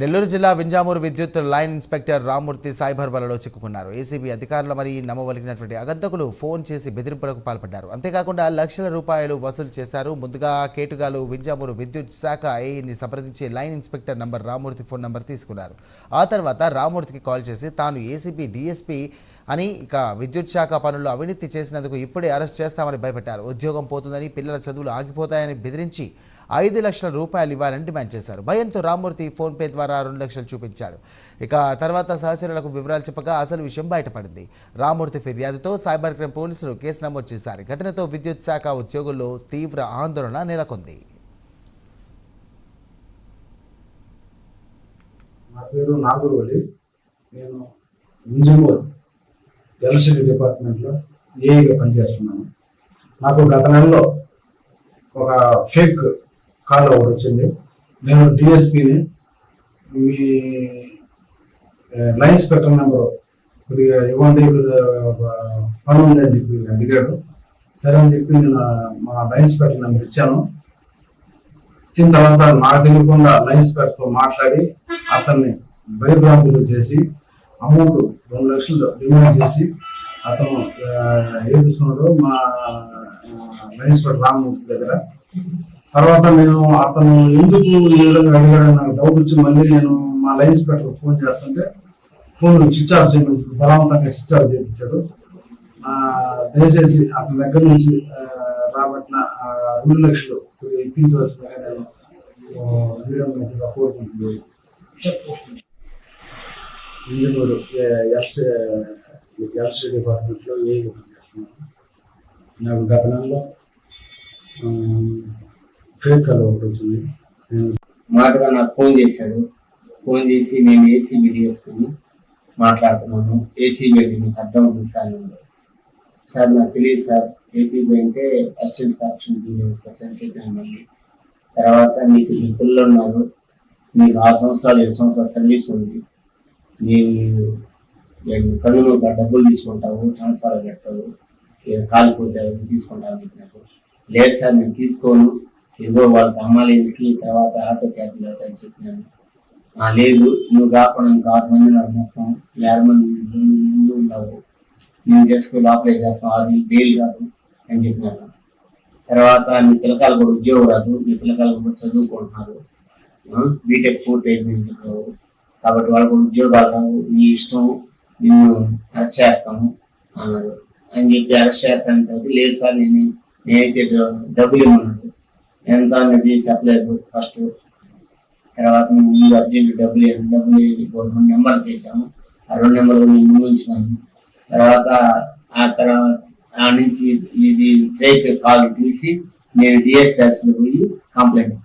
నెల్లూరు జిల్లా వింజామూరు విద్యుత్ line inspector Rammurthy Saibar వలలో చిక్కుకున్నారు. ఏసీబీ అధికారుల మరి నమ్మవలిగినటువంటి అగంతకులు ఫోన్ చేసి బెదిరింపులకు పాల్పడ్డారు. అంతేకాకుండా లక్షల రూపాయలు వసూలు చేశారు. ముందుగా కేటుగాలు వింజామూరు విద్యుత్ శాఖ ఏఈని సంప్రదించి line inspector number Rammurthy phone number తీసుకున్నారు. ఆ తర్వాత రామ్మూర్తికి కాల్ చేసి తాను ఏసీబీ డీఎస్పీ అని ఇక విద్యుత్ శాఖ పనుల్లో అవినీతి చేసినందుకు ఇప్పుడే అరెస్ట్ చేస్తామని భయపెట్టారు. ఉద్యోగం పోతుందని పిల్లల చదువులు ఆగిపోతాయని బెదిరించి ఐదు లక్షల రూపాయలు ఇవ్వాలని డిమాండ్ చేశారు. భయంతో రామ్మూర్తి ఫోన్పే ద్వారా రెండు లక్షలు చూపించాడు. ఇక తర్వాత సహచరులకు వివరాలు చెప్పగా అసలు విషయం బయటపడింది. రామ్మూర్తి ఫిర్యాదుతో సైబర్ క్రైమ్ పోలీసులు కేసు నమోదు చేశారు. ఘటనతో విద్యుత్ శాఖ ఉద్యోగుల్లో తీవ్ర ఆందోళన నెలకొంది. నా పేరు నేను ఇంజనీర్ ఎలక్ట్రిసిటీ డిపార్ట్మెంట్లో ఏఈగా పనిచేస్తున్నాను. నాకు గత నెలలో ఒక ఫేక్ కాల్ ఒకటి వచ్చింది. నేను డిఎస్పిని మీ లైన్ స్పెక్టర్ నెంబరు కొద్దిగా ఇవ్వండి పని పని ఉందని చెప్పి అడిగాడు. సరే అని చెప్పి నేను మా లైన్ స్పెక్టర్ నెంబర్ ఇచ్చాను. ఇచ్చిన తర్వాత నాకు తెలియకుండా లైన్ స్పెక్టర్తో మాట్లాడి అతన్ని భయభ్రాంతులు చేసి అమౌంట్ రెండు లక్షలు డిమాండ్ చేసి అతను ఆ, మా లైన్ స్పెక్టర్ రామమూర్తి దగ్గర. తర్వాత నేను అతను ఎందుకు ఈ విధంగా అడిగాడని నాకు డౌట్ వచ్చి మళ్ళీ నేను మా లైన్ ఇన్స్పెక్టర్ ఫోన్ చేస్తుంటే ఫోన్ స్విచ్ ఆఫ్ చేయమని బలవంతంగా స్విచ్ ఆఫ్ చేయించాడు దయచేసి అతని దగ్గర నుంచి రాబట్టిన రెండు లక్షలు ఇప్పించవలసిందిగా నేను ఆ, కోరుకుంటున్నాను ఇంజనీర్ ఎల్సీ డిపార్ట్మెంట్లో ఏ పనిచేస్తున్నాను నాకు గత నెలలో ఫేక్ కాల్ ఒకటి వచ్చింది మాటగా నాకు ఫోన్ చేశాడు. ఫోన్ చేసి నేను ఏసీబీ తీసుకుని మాట్లాడుతున్నాను. ఏసీబీ అంటే మీకు అర్థం అవుతుంది సార్ సార్ నాకు తెలియదు సార్. ఏసీబీ అంటే అసిస్టెంట్ కరప్షన్ ఇన్స్పెక్టర్ అని తర్వాత నీకు మీ పిల్లలు ఉన్నారు. నీకు ఆరు సంవత్సరాలు ఏడు సంవత్సరాల సర్వీస్ ఉంది. నీవు నేను కన్ను డబ్బులు తీసుకుంటావు ట్రాన్స్ఫర్ పెట్టవు. కాలిపోతే తీసుకుంటావు నాకు చెప్పినప్పుడు లేదు సార్ నేను తీసుకోను. ఇదిగో వాళ్ళకి ఇంటికి తర్వాత ఆటో ఛార్జీలు అవుతాయని చెప్పినాను "ఆ, లేదు నువ్వు కాకుండా ఇంకా ఆరు మంది నాకు మొత్తం. ఆరు మంది ముందు ముందు నేను చేసుకుని అప్లై చేస్తాం అది బెయిల్ కాదు అని చెప్పినాను. తర్వాత నీ పిల్లకాయలు కూడా ఉద్యోగం రాదు నీ పిల్లకాయలు కూడా చదువుకుంటున్నారు. బీటెక్ పూర్తి అని చెప్పావు కాబట్టి వాళ్ళకు కూడా ఉద్యోగాలు రావు. నీ ఇష్టం నిన్ను అరెస్ట్ చేస్తాము అన్నారు. అని చెప్పి అరెస్ట్ చేస్తాను లేదు సార్ నేను నేనైతే డబ్బులు ఇమ్మన్నాడు ఎంత అనేది చెప్పలేదు. ఫస్ట్ తర్వాత మేము ముందు అర్జెంట్ డబ్బులు డబ్బులు రెండు నెంబర్లు చేశాము ఆ రెండు నెంబర్లు నేను ముందు తర్వాత ఆ తర్వాత ఆ నుంచి ఇది ఫేక్ కాల్ తీసి నేను డిఎస్ ట్యాక్స్లో పోయి కంప్లైంట్